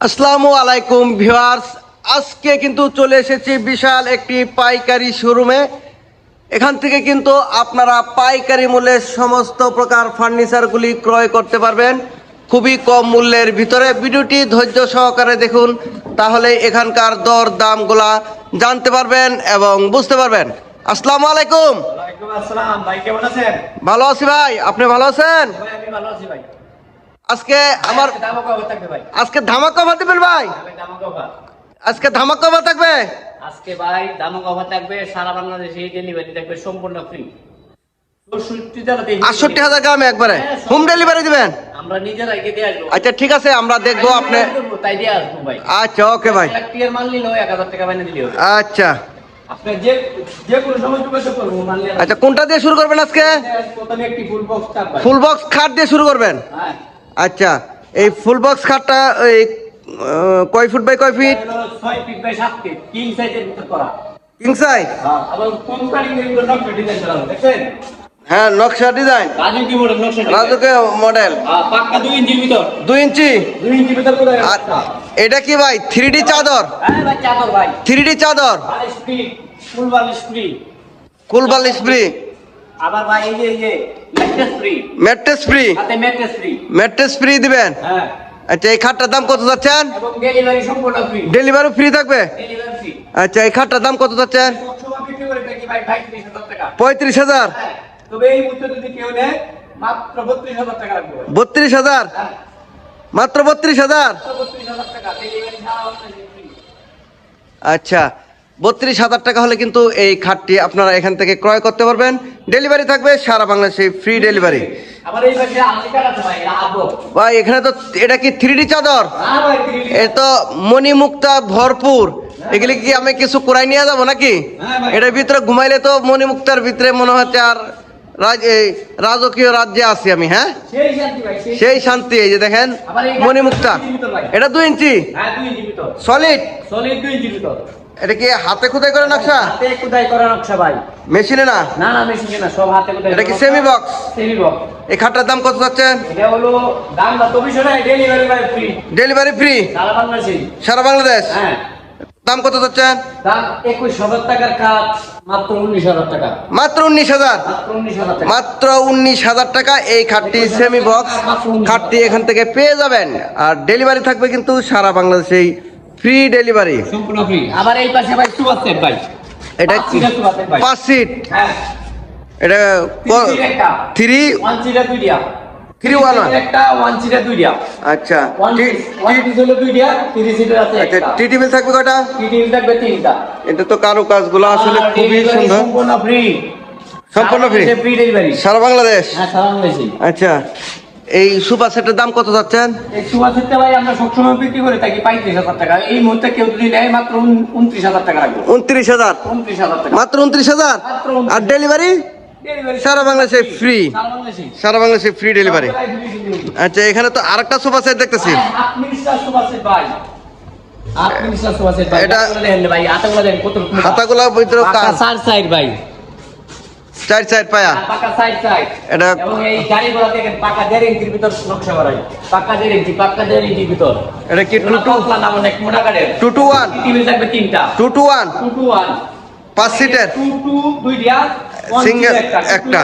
আসসালামু আলাইকুম ভিউয়ার্স। আজকে কিন্তু চলে এসেছি বিশাল একটি পাইকারি শোরুমে। এখান থেকে কিন্তু আপনারা পাইকারি মূল্যে সমস্ত প্রকার ফার্নিচারগুলি ক্রয় করতে পারবেন খুবই কম মূল্যের ভিতরে। ভিডিওটি ধৈর্য সহকারে দেখুন তাহলে এখানকার দর দামগুলা জানতে পারবেন এবং বুঝতে পারবেন। আসসালামু আলাইকুম। ভালো আছি ভাই আপনি ভালো আছেন? ভাই আমি ভালো আছি ভাই। আজকে আমার আজকে ধামাকা ভাত দিবেন ভাই? আজকে ধামাকা ভাত থাকবে? আজকে ভাই থাকবে সারা বাংলাদেশে ডেলিভারি থাকবে সম্পূর্ণ ফ্রি আটষট্টি হাজার গ্রামে একবারে? হোম ডেলিভারি দিবেন? আমরা নিজেরাই দিয়ে আসব। আচ্ছা ঠিক আছে আমরা দেখব আপনি তাই দিয়ে আসব ভাই। আচ্ছা ওকে ভাই। টিয়ার মাল নিলেও এক হাজার টাকা বাইনে দিলে আচ্ছা। আচ্ছা কোনটা দিয়ে শুরু করবেন আজকে? বক্স ফুল বক্স খাট দিয়ে শুরু করবেন? হ্যাঁ। আচ্ছা এই ফুল বক্স খাটটা এই কয় ফুট বাই কয় ফিট এটা হলো ছয় ফিট বাই সাত ফিট কিং সাইজের ভিতর করা। কিং সাইজ হ্যাঁ আবার কোন কাটিং এর ভিতর নকশা ডিজাইন করা হবে দেখছেন? হ্যাঁ নকশা ডিজাইন রাজু কি মডেল নকশা ডিজাইন রাজুকে মডেল হ্যাঁ পাক্কা দুই ইঞ্চি? আর এটা কি ভাই থ্রি ডি চাদর? হ্যাঁ ভাই চাদর ভাই। থ্রি ডি চাদর? বালিশ ফ্রি ফুল বালিশ ফ্রি কুলবাল স্প্রি আবার ভাই এই যে এই যে ম্যাট্রেস ফ্রি ম্যাট্রেস ফ্রি সাথে ম্যাট্রেস ফ্রি ম্যাট্রেস ফ্রি দিবেন? হ্যাঁ। আচ্ছা এই খাটটার দাম কত যাচ্ছেন? এবং ডেলিভারি সম্পূর্ণ ফ্রি ডেলিভারি ফ্রি থাকবে? ডেলিভারি ফ্রি আচ্ছা এই খাটটার দাম কত যাচ্ছেন? পঁয়ত্রিশ হাজার হ্যাঁ তবে এই মুহূর্তে যদি কেউ নেয় মাত্র বত্রিশ হাজার টাকা রাখব বত্রিশ হাজার? হ্যাঁ। মাত্র বত্রিশ হাজার? মাত্র বত্রিশ হাজার আচ্ছা বত্রিশ হাজার টাকা হলে কিন্তু এই খাটটি আপনারা এখান থেকে ক্রয় করতে পারবেন। ডেলিভারি থাকবে সারা বাংলাদেশে ফ্রি ডেলিভারি। ভাই এখানে তো এটা কি থ্রি ডি চাদর? হ্যাঁ ভাই 3D এ তো মণিমুক্তা ভরপুর। এগুলি কি আমি কিছু কুড়াই নিয়ে যাব নাকি? হ্যাঁ এটার ভিতরে ঘুমাইলে তো মণিমুক্তার ভিতরে মনে হচ্ছে আর রাজকীয় রাজ্যে আছি আমি হ্যাঁ? সেই শান্তি এই যে দেখেন মণিমুক্তা। এটা দুই ইঞ্চি? হ্যাঁ সলিড সলিড দুই ইঞ্চির ভিতর। এটা কি হাতে খুদাই করে নকশা? হাতে করা নকশা ভাই। মেশিনে না? না না মেশিন না সব হাতে কুদাই এটা কি সেমি বক্স সেমি বক্স এই খাটটার দাম কত যাচ্ছেন এটা হলো দাম না তো ডেলিভারি ফ্রি ডেলিভারি ফ্রি সারা বাংলাদেশে সারা বাংলাদেশ? হ্যাঁ। দাম কত যাচ্ছেন দাম একুশ হাজার টাকার কাজ মাত্র উনিশ হাজার টাকা। মাত্র উনিশ হাজার? মাত্র উনিশ হাজার টাকা। এই খাটটি সেমি বক্স খাটটি এখান থেকে পেয়ে যাবেন। আর ডেলিভারি থাকবে কিন্তু সারা বাংলাদেশেই ফ্রি ডেলিভারি সম্পূর্ণ ফ্রি আবার এই পাশে ভাই সেট ভাই। এটা পাঁচ সিট হ্যাঁ। এটা থ্রি একটা ওয়ান সিটার দুইটা আচ্ছা। হলো দুইটা থ্রি সিটের আছে আচ্ছা থাকবে থাকবে তিনটা। এটা তো কারও কাজগুলো আসলে খুবই সুন্দর। ফ্রি সম্পূর্ণ free? ফ্রি ডেলিভারি সারা বাংলাদেশ? হ্যাঁ সারা বাংলাদেশে। আচ্ছা। এই সুপার সেটের দাম কত যাচ্ছেন এই সুপার সেটটা ভাই আমরা সবসময় বিক্রি করে থাকি পঁয়ত্রিশ হাজার টাকা। এই মুহূর্তে কেউ যদি নেয় মাত্র উনত্রিশ হাজার টাকা রাখব। উনত্রিশ হাজার? উনত্রিশ হাজার টাকা। মাত্র উনত্রিশ হাজার? আর ডেলিভারি সারা বাংলাদেশে ফ্রি সারা বাংলাদেশে। Free delivery. আচ্ছা এখানে তো আরেকটা সোফা সেট দেখতেছি। এটা- হাতগুলো ভাই ভিতরে কাজ। সাইড চার পায়া। পাকা সাইড সাইড এটা- এবং এই গাড়িগুলো দেখেন পাকা দেড় ইঞ্চির ভিতর নকশা করা পাকা দেড় ইঞ্চি পাকা দেড় ইঞ্চির ভিতর। এটা কি টু টু পতলা অনেক মোটা কাঠের টু টু ওয়ান টিভি থাকবে তিনটা। Two two one two two one পাঁচ সিটের টু টু দুইটা one Seat একটা একটা।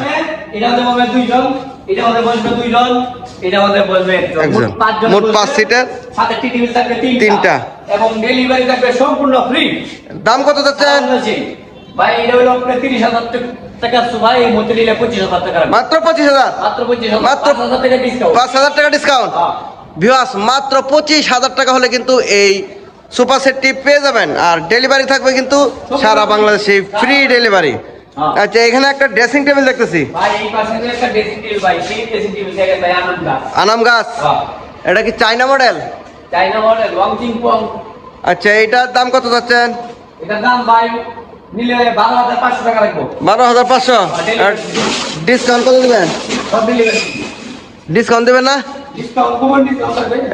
এটা দুইজন এটা দুইজন এটা একজন। মোট। পাঁচ সিটের। সাথে টিভি থাকবে তিনটা। এবং ডেলিভারি থাকবে সম্পূর্ণ ফ্রি দাম কত যাচ্ছেন ভাই এটা হলো আপনার তিরিশ হাজার টাকা ভাই মধ্যে নিলে পঁচিশ হাজার টাকা মাত্র পঁচিশ হাজার মাত্র পঁচিশ হাজার মাত্র পাঁচ হাজার টাকা ডিসকাউন্ট পাঁচ হাজার টাকা ডিসকাউন্ট ভিওয়াস মাত্র পঁচিশ হাজার টাকা হলে কিন্তু এই সুপার সেটটি পেয়ে যাবেন আর ডেলিভারি থাকবে কিন্তু সারা বাংলাদেশে ফ্রি ডেলিভারি হ্যাঁ। আচ্ছা এখানে একটা ড্রেসিং টেবিল দেখতেছি। আনাম গাছ। এটা কি চাইনা মডেল চাইনা আচ্ছা এটার দাম কত যাচ্ছেন? এটার দাম ভাই নিলে বারো হাজার পাঁচশো টাকা রাখব বারো হাজার পাঁচশো? ডিসকাউন্ট কত দেবেন? ডিসকাউন্ট দেবেন না?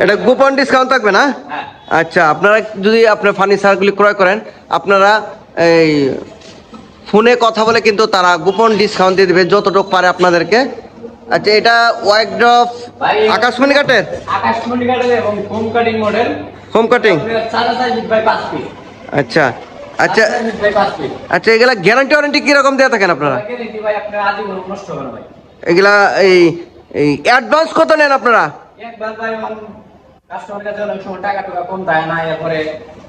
এটা গোপন ডিসকাউন্ট থাকবে না? হ্যাঁ। আচ্ছা আপনারা যদি আপনার ফার্নিচারগুলি ক্রয় করেন আপনারা এই ফোনে কথা বলে কিন্তু তারা গোপন ডিসকাউন্ট দিয়ে দেবে যতটুকু পারে আপনাদেরকে। আচ্ছা এটা ওয়াইড ড্রপ আকাশমণি কাঠের আকাশমণি কাঠের এবং home cutting model home cutting আচ্ছা আচ্ছা। আচ্ছা এগুলা গ্যারান্টি ওয়ারেন্টি কীরকম দিয়ে থাকেন আপনারা? গ্যারেন্টি ভাই আপনার আজীবন নষ্ট হবে ভাই। এগুলা এই এই অ্যাডভান্স কত নেন আপনারা? একবার কাছে অনেক সময় টাকা টাকা কম দেয় না এরপরে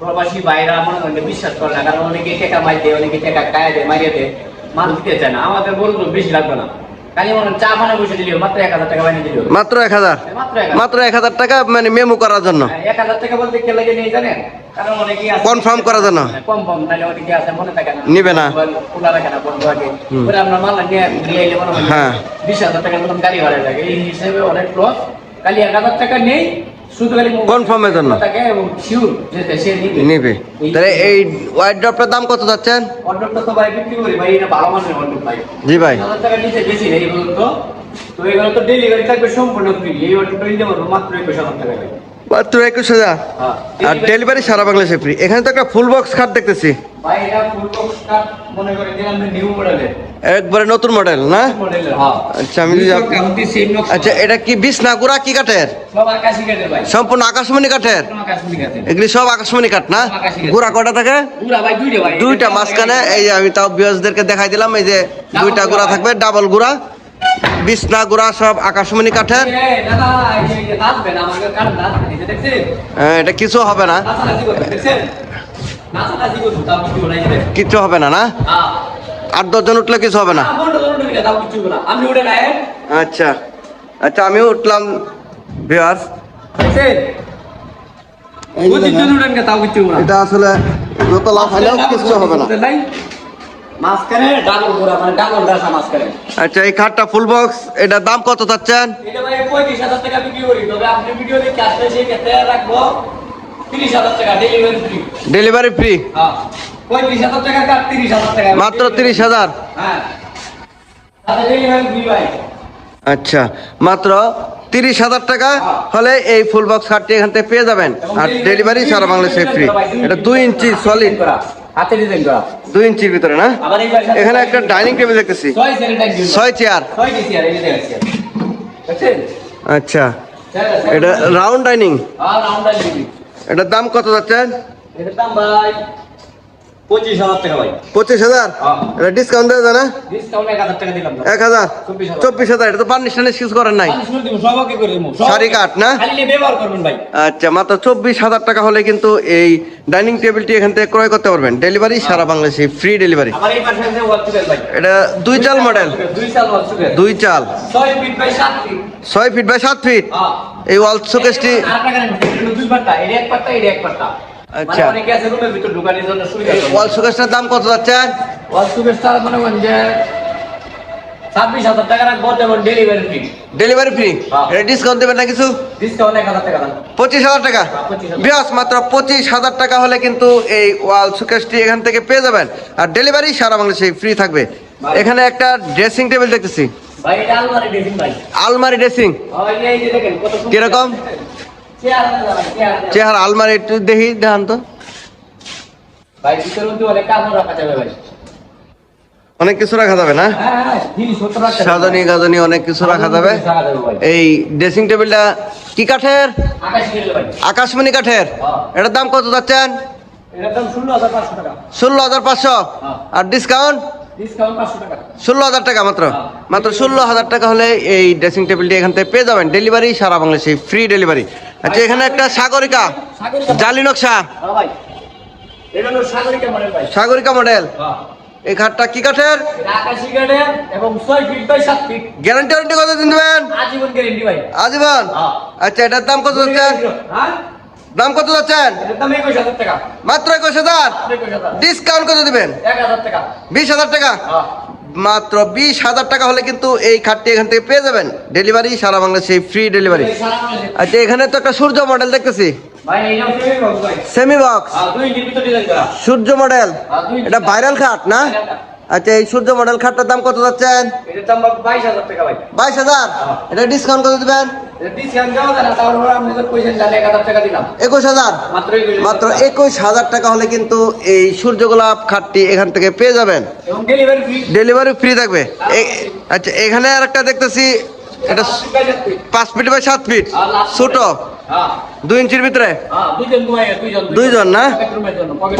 প্রবাসী বাইরা মনে করেন বিশ্বাস করে না কারণ অনেকে টাকা মাই দেয় অনেকে টাকা কায়া দেয় মারিয়ে দেয় মাল দিতে চায় না। আমাদের বলব বেশি লাগবে না। বসে মাত্র এক হাজার টাকা মাত্র এক হাজার? টাকা মানে মেমো করার জন্য? এক হাজার টাকা বলতে কে লাগে নেই কারণ অনেকেই করার জন্য। কনফার্ম থাকে নিবে না। হয় হ্যাঁ। বিশ হাজার মতন গাড়ি ভাড়া লাগে এই হিসেবে অনেক লস খালি এক হাজার টাকা নেই এর জন্য। নিবে। তাহলে এই ওয়াইড ড্রপটার দাম কত যাচ্ছেন? জি ভাই। তো এগুলো তো ডেলিভারি থাকবে সম্পূর্ণ ফ্রি এই অর্ডারটা নিতে পারব মাত্র একুশ হাজার টাকা ভাই মাত্র একুশ হাজার। হ্যাঁ। আর ডেলিভারি সারা বাংলাদেশে ফ্রি এখানে তো একটা ফুল বক্স খাট দেখতেছি। একবারে নতুন মডেল না? হ্যাঁ। আচ্ছা আমি আচ্ছা এটা কি বিছনা গুড়া কি কাঠের? সম্পূর্ণ আকাশমণি কাঠের? এগুলি সব আকাশমণি কাঠ না? গুড়া কটা থাকে? দুইটা মাঝখানে এই যে আমি তাও বিয়াসদেরকে দেখাই দিলাম এই যে দুইটা গুড়া থাকবে ডাবল গুড়া। বিছনা গুড়া সব আকাশমণি কাঠের। এটা কিছু হবে না। কিছু হবে না না? আট দশজন উঠলে কিছু হবে না? আচ্ছা। আচ্ছা আমিও উঠলাম ভিউয়ার্স দেখছেন? বুদ্ধির উঠেন না তাও কিছু হবে না এটা আসলে যত লাভ হলেও কিছু হবে না। মাঝখানে ডাবল গোড়া মানে ডাবল ডাসা মাঝখানে। আচ্ছা এই খাটটা ফুল বক্স এটার দাম কত চাচ্ছেন? এটা ভাই পঁয়ত্রিশ হাজার টাকা বিক্রি করি তবে আপনি ভিডিও দেখে আসলে সেই ক্ষেত্রে রাখব তিরিশ হাজার টাকা ডেলিভারি ফ্রি ডেলিভারি ফ্রি হ্যাঁ টাকা কাট টাকা? মাত্র তিরিশ হাজার? হ্যাঁ। তাতে ডেলিভারি ফ্রি ভাই। আচ্ছা মাত্র তিরিশ হাজার টাকা হলে এই ফুল বক্স খাটটি এখান থেকে পেয়ে যাবেন। আর ডেলিভারি সারা বাংলাদেশে ফ্রি এটা দুই ইঞ্চি সলিড হাতে ডিজাইন করা দুই ইঞ্চির ভিতরে না? এখানে একটা ডাইনিং টেবিল দেখতেছি। ছয় চেয়ার ছয় কেসি আর এই যে দেখছেন দেখছেন? আচ্ছা। এটা রাউন্ড ডাইনিং এটার দাম কত যাচ্ছে? এটার দাম ভাই পঁচিশ হাজার টাকা ভাই। পঁচিশ হাজার। এটা ডিসকাউন্ট দেওয়া যায় না? এক হাজার চব্বিশ হাজার। এটা তো পার্নিশ টার্নিশ কিছু করেন নাই। শাড়ি কাঠ না? আচ্ছা মাত্র চব্বিশ হাজার টাকা হলে কিন্তু এই ডাইনিং টেবিলটি এখান থেকে ক্রয় করতে পারবেন। ডেলিভারি সারা বাংলাদেশে ফ্রি ডেলিভারি এটা দুই চাল মডেল দুই চাল ছয় ফিট বাই সাত ফিট এই ওয়াল শোকেসটি আচ্ছা। মানে অনেকে আছে রুমের ভিতর ঢুকানোর জন্য সুবিধা ওয়াল শোকেসটার দাম কত যাচ্ছে? ওয়াল মনে করেন যে ছাব্বিশ হাজার টাকা রাখব যেমন ডেলিভারি ফ্রি ডেলিভারি ফ্রি। এটা ডিসকাউন্ট দেবেন না কিছু? ডিসকাউন্ট এক হাজার টাকা পঁচিশ হাজার টাকা? হ্যাঁ, 25,000 বিয়াস মাত্র পঁচিশ হাজার টাকা হলে কিন্তু এই ওয়াল শোকেসটি এখান থেকে পেয়ে যাবেন। আর ডেলিভারি সারা বাংলাদেশে ফ্রি থাকবে। এখানে একটা ড্রেসিং টেবিল দেখতেছি। ভাই এটা আলমারি ড্রেসিং ভাই। আলমারি ড্রেসিং ভাই এই যে দেখেন কত সুন্দর কীরকম? চেহারা আলমারি একটু দেখি দেখান তো। ভাই ভিতরে মধ্যে অনেক কাপড় রাখা যাবে ভাই। অনেক কিছু রাখা যাবে না? হ্যাঁ হ্যাঁ। সাজানি গাজানি অনেক কিছু রাখা যাবে। এই ড্রেসিং টেবিলটা কি কাঠের? আকাশমণি কাঠের? হ্যাঁ। এটার দাম কত যাচ্ছেন? ষোলো হাজার পাঁচশো। আর ডিসকাউন্ট ষোলো হাজার টাকা মাত্র। মাত্র ষোলো হাজার টাকা হলে এই ড্রেসিং টেবিলটি এখান থেকে পেয়ে যাবেন। ডেলিভারি সারা বাংলাদেশে ফ্রি ডেলিভারি আচ্ছা এখানে একটা সাগরিকা। জালি নকশা। সাগরিকা মডেল। এই খাটটা কি কাঠের? গ্যারান্টি ওয়ারেন্টি কত দিন দেবেন? আজীবন। আচ্ছা এটার দাম কত যাচ্ছেন দাম কত যাচ্ছেন মাত্র একুশ হাজার। ডিসকাউন্ট কত দিবেন? বিশ হাজার টাকা। মাত্র বিশ হাজার টাকা হলে কিন্তু এই খাটটি এখান থেকে পেয়ে যাবেন। ডেলিভারি সারা বাংলাদেশে ফ্রি ডেলিভারি আচ্ছা এখানে তো একটা সূর্য মডেল দেখতেছি। Semi box Surya model. এটা ভাইরাল খাট না। আচ্ছা এই সূর্য মডেল খাটটার দাম কত যাচ্ছেন? এটার দাম বাইশ হাজার টাকা ভাই। বাইশ হাজার? হ্যাঁ। এটা ডিসকাউন্ট কত দিবেন? একুশ হাজার? মাত্র একুশ হাজার। টাকা। হলে কিন্তু এই সূর্য গোলাপ খাটটি এখান থেকে পেয়ে যাবেন। ডেলিভারি ফ্রি থাকবে। আচ্ছা এখানে আর একটা দেখতেছি এটা। পাঁচ ফিট বাই সাত ফিট ছোট। দুই ইঞ্চির ভিতরে? হ্যাঁ, দুইজন না?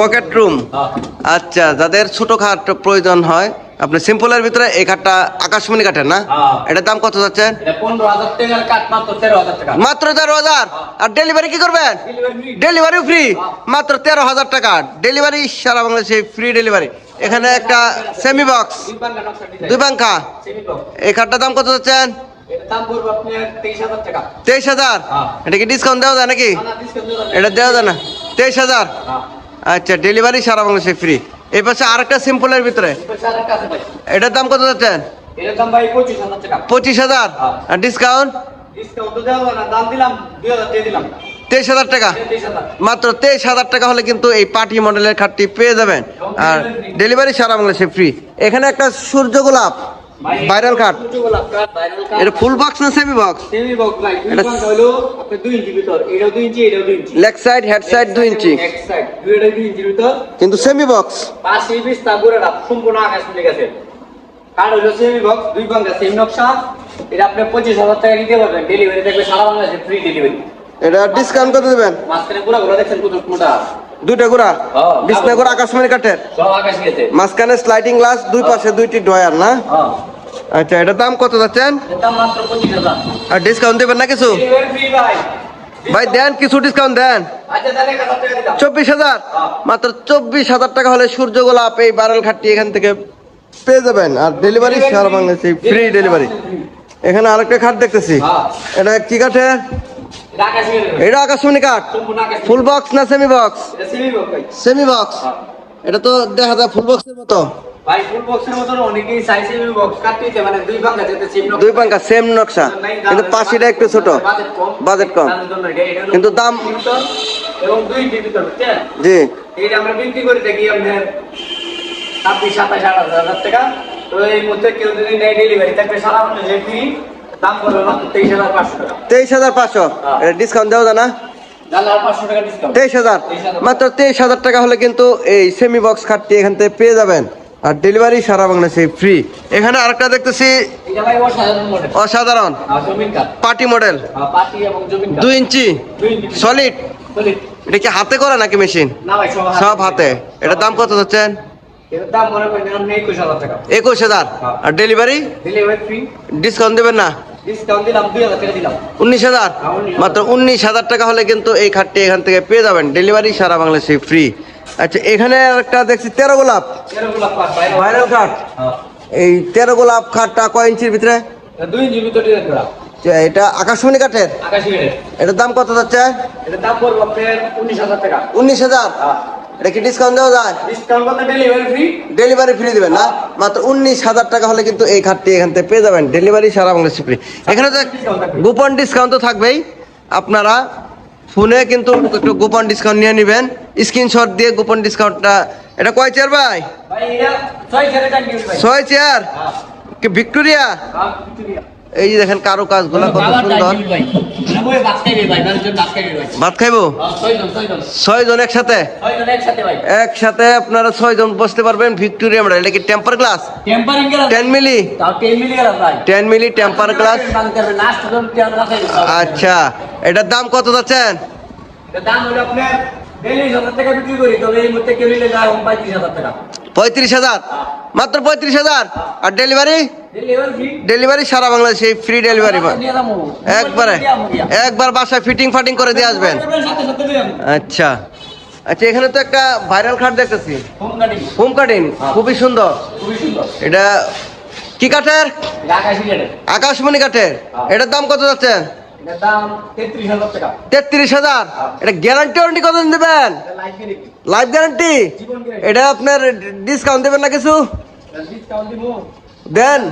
পকেট রুম হ্যাঁ। আচ্ছা যাদের ছোট খাট প্রয়োজন হয় আপনি সিম্পলের ভিতরে এই খাটটা আকাশমণি কাঠের না? হ্যাঁ। এটার দাম কত যাচ্ছেন এটা 15,000 টাকার কাঠ, মাত্র 13,000 টাকা। মাত্র তেরো হাজার? আর ডেলিভারি কি করবেন? ডেলিভারি ফ্রি মাত্র তেরো হাজার টাকা। ডেলিভারি সারা বাংলাদেশে ফ্রি ডেলিভারি এখানে একটা সেমি বক্স। দুই পাঙ্খা এই খাটটার দাম কত যাচ্ছেন? এটার দাম পড়বে আপনার 23,000 টাকা। তেইশ হাজার হ্যাঁ। এটা কি ডিসকাউন্ট দেওয়া যায় নাকি। এটা দেওয়া যায় না তেইশ হাজার হ্যাঁ। আচ্ছা ডেলিভারি সারা বাংলাদেশে ফ্রি এই পাশে আরেকটা সিম্পলের ভিতরে। এটার দাম কত যাচ্ছেন এটার দাম ভাই 25,000 টাকা। পঁচিশ হাজার হ্যাঁ। ডিসকাউন্ট Discount তো দেওয়া যাবে না, দাম দিলাম 2,000 দিয়ে দিলাম। তেইশ হাজার টাকা মাত্র তেইশ হাজার টাকা হলে কিন্তু এই পার্টি মডেলের খাটটি পেয়ে যাবেন আর ডেলিভারি সারা বাংলাদেশে ফ্রি এখানে একটা সূর্য গোলাপ ভাইরাল কাঠ। এটা ফুল বক্স না সেমি বক্স Semi box ভাই, দুই এটা- হলো আপনার দুই ইঞ্চি ভিতর। এটাও দুই ইঞ্চি, এটাও দুই inch. Leg side head side দুই ইঞ্চি এক side, দুইটাই দুই ইঞ্চির ভিতর। কিন্তু সেমি বক্স পাশে বিস্তা গোড়াটা সম্পূর্ণ আকাশ মিলে গেছে। কাঠ হলো সেমি বক্স দুই পাঙ্গা সেম নকশা এটা আপনি পঁচিশ হাজার টাকা দিতে পারবেন। ডেলিভারি থাকবে সারা বাংলাদেশে ফ্রি ডেলিভারি এটা ডিসকাউন্ট কত দেবেন? মাঝখানে পুরো ঘোরা দেখছেন কত মোটা দুইটা গোড়া হ্যাঁ। বিছনা গোড়া আকাশমণি কাঠের সব আকাশ গেছে মাঝখানে স্লাইডিং গ্লাস দুই পাশে দুইটি ডয়ার না? হ্যাঁ। আচ্ছা এটার দাম কত যাচ্ছেন? আর ডিসকাউন্ট দেবেন না কিছু? ভাই। দেন কিছু ডিসকাউন্ট দেন। আচ্ছা চব্বিশ হাজার? মাত্র চব্বিশ হাজার টাকা হলে সূর্য গোলাপ এই বারেল খাটটি এখান থেকে পেয়ে যাবেন। আর ডেলিভারি সারা বাংলাদেশে ফ্রি ডেলিভারি এখানে আরেকটা খাট দেখতেছি। হ্যাঁ। এটা কি কাঠের এটা আকাশমণি কাঠ ফুল বক্স না সেমি বক্স সেমি বক্স। এটা তো দেখা যায় ফুল বক্সের মতো। ভাই ফুল বক্সের মতন অনেকেই চাই সেমি বক্স কাটতে মানে দুই পাঙ্গা যেতে সেম দুই পাঙ্কা সেম নকশা। কিন্তু পাশিটা একটু ছোট। বাজেট কম। কিন্তু দাম- এবং দুই জি। এইটা আমরা বিক্রি করে থাকি আপনার ছাব্বিশ সাতাশ আঠাশ হাজার টাকা। তো এই মধ্যে কেউ যদি নেয় ডেলিভারি থাকবে সারা বাংলাদেশে ফ্রি দাম পড়বে মাত্র তেইশ হাজার পাঁচশো টাকা। তেইশ হাজার পাঁচশো। হ্যাঁ। ডিসকাউন্ট দেওয়া যায় না? ডিসকাউন্ট তেইশ হাজার। মাত্র তেইশ হাজার টাকা হলে কিন্তু এই সেমি বক্স খাটটি এখান থেকে পেয়ে যাবেন। আর ডেলিভারি সারা বাংলাদেশে ফ্রি এখানে আরেকটা দেখতেছি অসাধারণ পার্টি মডেল দুই ইঞ্চি। সলিড এটা কি হাতে করা নাকি মেশিন সব হাতে। এটার দাম কত আপনি একুশ হাজার হ্যাঁ। আর ডেলিভারি ডিসকাউন্ট দেবেন না? দিলাম উনিশ হাজার? হ্যাঁ, 19,000 মাত্র উনিশ হাজার টাকা হলে কিন্তু এই খাটটি এখান থেকে পেয়ে যাবেন। ডেলিভারি সারা বাংলাদেশে ফ্রি আচ্ছা এখানে একটা দেখছি তেরো গোলাপ। ভাইরাল খাট হ্যাঁ। এই তেরো গোলাপ খাটটা কয় ইঞ্চির ভিতরে? এটা দুই ভিতরে এটা আকাশমণি কাঠের? এটার দাম কত যাচ্ছে? উনিশ হাজার হ্যাঁ। এটা কি ডিসকাউন্ট দেওয়া যায়? ডেলিভারি ফ্রি দিবেন না? মাত্র উনিশ হাজার টাকা হলে কিন্তু এই খাটটি এখান থেকে পেয়ে যাবেন। ডেলিভারি সারা বাংলাদেশে ফ্রি এখানে গোপন ডিসকাউন্ট তো থাকবেই। আপনারা ফোনে কিন্তু একটু গোপন ডিসকাউন্ট নিয়ে নেবেন। স্ক্রিনশট দিয়ে গোপন ডিসকাউন্টটা এটা কয় চেয়ার ভাই? ভাই এটা ছয় চেয়ার হ্যাঁ। কি ভিক্টোরিয়া? হ্যাঁ ভিক্টোরিয়া। এই যে দেখেন কারও কাজ কাজগুলো কত সুন্দর ভাত খাইবো ছয়জন ছয়জন। ছয় জন একসাথে একসাথে আপনারা ছয় জন বসতে পারবেন ভিক্টোরিয়া মডেল। এটা কি temper glass ten milli? Ten milli temper glass আচ্ছা। এটার দাম কত যাচ্ছেন? দাম হলো আপনার বিয়াল্লিশ হাজার টাকা বিক্রি করি তবে এই মুহূর্তে কেউ নিলে যায় টাকা। পঁয়ত্রিশ হাজার। মাত্র পঁয়ত্রিশ হাজার। আর ডেলিভারি ডেলিভারি সারা বাংলাদেশে ফ্রি ডেলিভারি একবারে একবার বাসায় ফিটিং ফাটিং করে দিয়ে আসবেন। আচ্ছা। আচ্ছা এখানে তো একটা ভাইরাল খাট দেখতেছি। হোম কাটিং খুবই সুন্দর। এটা কি কাঠের? আকাশমণি কাঠের। এটার দাম কত যাচ্ছে? তেত্রিশ হাজার তেত্রিশ এটা গ্যারান্টি ওয়ারেন্টি কত দিন দেবেন লাইফ গ্যারান্টি এটা আপনার ডিসকাউন্ট দেবেন না কিছু? দেন।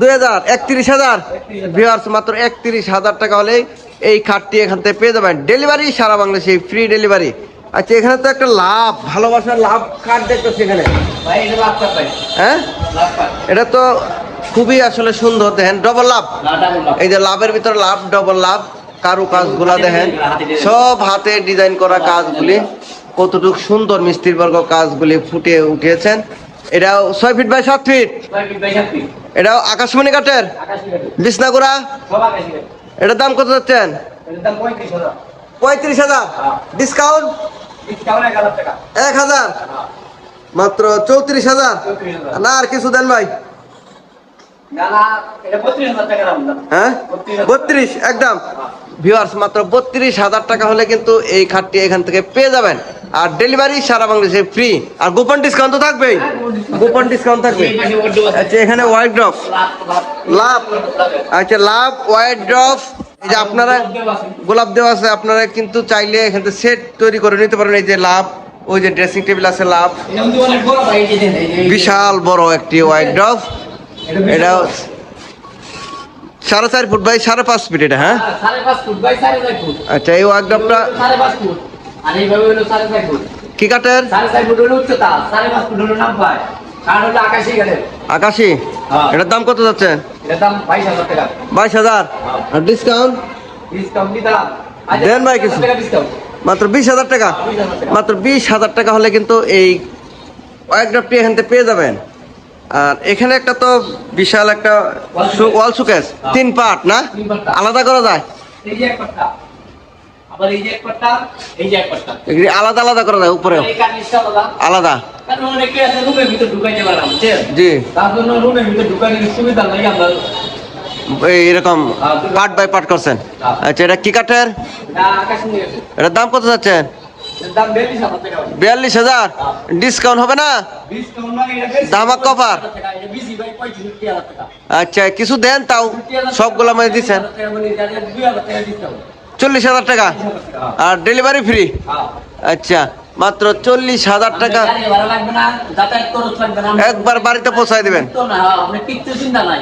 দুই হাজার হাজার? একত্রিশ হাজার? ভিউয়ার্স মাত্র একত্রিশ হাজার টাকা হলেই এই খাটটি এখান থেকে পেয়ে যাবেন। ডেলিভারি সারা বাংলাদেশে ফ্রি ডেলিভারি আচ্ছা এখানে তো একটা লাভ ভালোবাসার লাভ কার্ড দেখতেছি এখানে। পাট ভাই। হ্যাঁ? এটা তো খুবই আসলে সুন্দর দেখেন ডবল লাভ এই যে লাভের ভিতরে লাভ ডবল লাভ কারু কাজগুলা দেখেন। সব হাতে ডিজাইন করা কাজগুলি কতটুকু সুন্দর মিস্ত্রি বর্গ কাজগুলি ফুটিয়ে উঠিয়েছেন এটাও ছয় ফিট বাই সাত ফিট এটাও আকাশমণি কাঠের। বিছনাগুড়া? কাঠের। এটার দাম কত যাচ্ছেন? পঁয়ত্রিশ হাজার। হ্যাঁ। ডিসকাউন্ট ডিসকাউন্ট এক হাজার টাকা। এক হাজার? হ্যাঁ, মাত্র চৌত্রিশ হাজার। না আর কিছু দেন ভাই না না এটা বত্রিশ হাজার টাকা দাম দাম হ্যাঁ? বত্রিশ একদম। ভিউয়ার্স মাত্র বত্রিশ হাজার টাকা হলে কিন্তু এই খাটটি এখান থেকে পেয়ে যাবেন। আর ডেলিভারি সারা বাংলাদেশে ফ্রি আর গোপন ডিসকাউন্ট তো থাকবেই। গোপন ডিসকাউন্ট থাকবে। আচ্ছা এখানে হোয়াইট ড্রপ লাভ। আচ্ছা লাভ হোয়াইট ড্রপ এই যে আপনারা গোলাপ দেওয়া আছে। আপনারা কিন্তু চাইলে এখান থেকে সেট তৈরি করে নিতে পারেন। এই যে লাভ ওই যে ড্রেসিং টেবিল আছে লাভ। বিশাল বড় একটি হোয়াইট ড্রপ এটা। সাড়ে চার ফুট বাই সাড়ে পাঁচ ফিট এটা হ্যাঁ হ্যাঁ। আচ্ছা এই চার ফুট। কি কাঠের আকাশি হ্যাঁ। এটার দাম কত যাচ্ছে বাইশ হাজার আর ডিসকাউন্ট দিতাম। আচ্ছা, দেন ভাই কিছু। মাত্র বিশ হাজার টাকা। মাত্র বিশ হাজার টাকা হলে কিন্তু এই হোয়াইট ড্রপটি এখান থেকে পেয়ে যাবেন আর এখানে একটা তো বিশাল একটা ওয়াল সুকেস তিন পার্ট না? আলাদা করা যায়? এই যে এক পাট্টা। আবার এই যে এক পাট্টা, এই যে এক। এগুলি আলাদা আলাদা করা যায় কার্নিশটা আলাদা। কারণ অনেকে আছে রুমের ভিতর ঢুকাইতে পারে না? জি। তার জন্য রুমের ভিতর ঢুকানোর সুবিধা নাই আমরা। এই এরকম পার্ট বাই পার্ট করছেন। আচ্ছা এটা কি কাঠের? এটার দাম কত যাচ্ছে? বিয়াল্লিশ হাজার ডিসকাউন্ট হবে না মানে হাজার টাকা। আচ্ছা কিছু দেন তাও সবগুলো মানে দিচ্ছেন। চল্লিশ হাজার টাকা টাকা। আর ডেলিভারি ফ্রি হ্যাঁ। আচ্ছা মাত্র চল্লিশ হাজার টাকা। একবার বাড়িতে পৌঁছায় দিবেন চিন্তা নাই।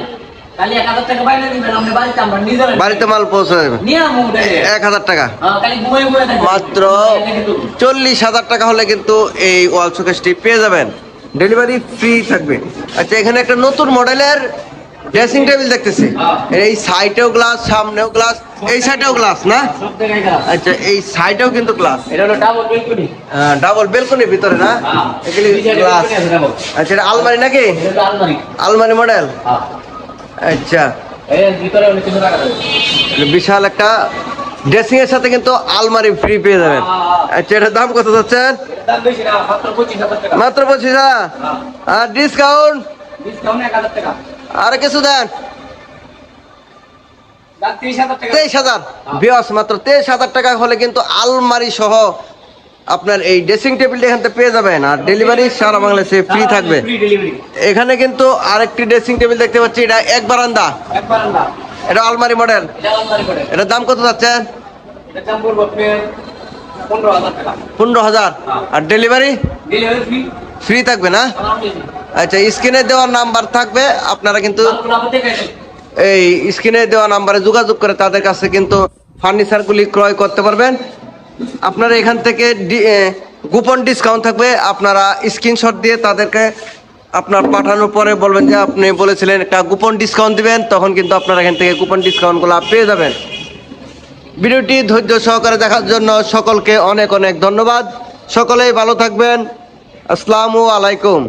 টাকা বাইরে দিবেন, বাড়িতে আমরা নিজেরা- বাড়িতে মাল পৌঁছে দেবেন নিয়ে আমু টাকা। হ্যাঁ, ঘুমাই মাত্র টাকা হলে কিন্তু এই ওয়াল শোকেসটি পেয়ে যাবেন। ডেলিভারি ফ্রি থাকবে। আচ্ছা এখানে একটা নতুন মডেলের ড্রেসিং টেবিল দেখতেছি। এই সাইডেও গ্লাস সামনেও গ্লাস এই সাইডেও গ্লাস না। আচ্ছা এই সাইডেও কিন্তু গ্লাস এটা হলো ডাবল বেলকনি ডাবল বেলকনির ভিতরে না? হ্যাঁ। এগুলি গ্লাস। আচ্ছা এটা আলমারি নাকি? আলমারি। মডেল হ্যাঁ। আচ্ছা। বিশাল একটা ড্রেসিং এর সাথে কিন্তু আলমারি ফ্রি পেয়ে যাবেন। আচ্ছা এটার দাম কত যাচ্ছেন এটার দাম বেশি না মাত্র পঁচিশ হাজার হ্যাঁ। আর ডিসকাউন্ট আর কিছু দেন। তেইশ হাজার। বিয়স মাত্র তেইশ হাজার টাকা হলে কিন্তু আলমারি সহ আপনার এই ড্রেসিং টেবিলটা এখান থেকে পেয়ে যাবেন আর ডেলিভারি সারা বাংলাদেশে ফ্রি থাকবে। এখানে কিন্তু আরেকটি ড্রেসিং টেবিল দেখতে পাচ্ছি এটা এক বারান্দা। এক বারান্দা। এটা আলমারি মডেল। এটা আলমারি করে এটার দাম কত যাচ্ছে? পনেরো হাজার হাজার। আর ডেলিভারি? Delivery free. ফ্রি থাকবে না? আচ্ছা স্ক্রিনে দেওয়ার নাম্বার থাকবে আপনারা কিন্তু এই স্ক্রিনে দেওয়া নাম্বারে যোগাযোগ করে তাদের কাছে কিন্তু ফার্নিচারগুলি ক্রয় করতে পারবেন। আপনারা এখান থেকে গোপন ডিসকাউন্ট থাকবে। আপনারা স্ক্রিনশট দিয়ে তাদেরকে আপনার পাঠানোর পরে বলবেন যে, আপনি বলেছিলেন একটা গোপন ডিসকাউন্ট দিবেন, তখন কিন্তু আপনারা এখান থেকে গোপন ডিসকাউন্টগুলো পেয়ে যাবেন। ভিডিওটি ধৈর্য সহকারে দেখার জন্য সকলকে অনেক অনেক ধন্যবাদ। সকলেই ভালো থাকবেন। আসসালামু আলাইকুম।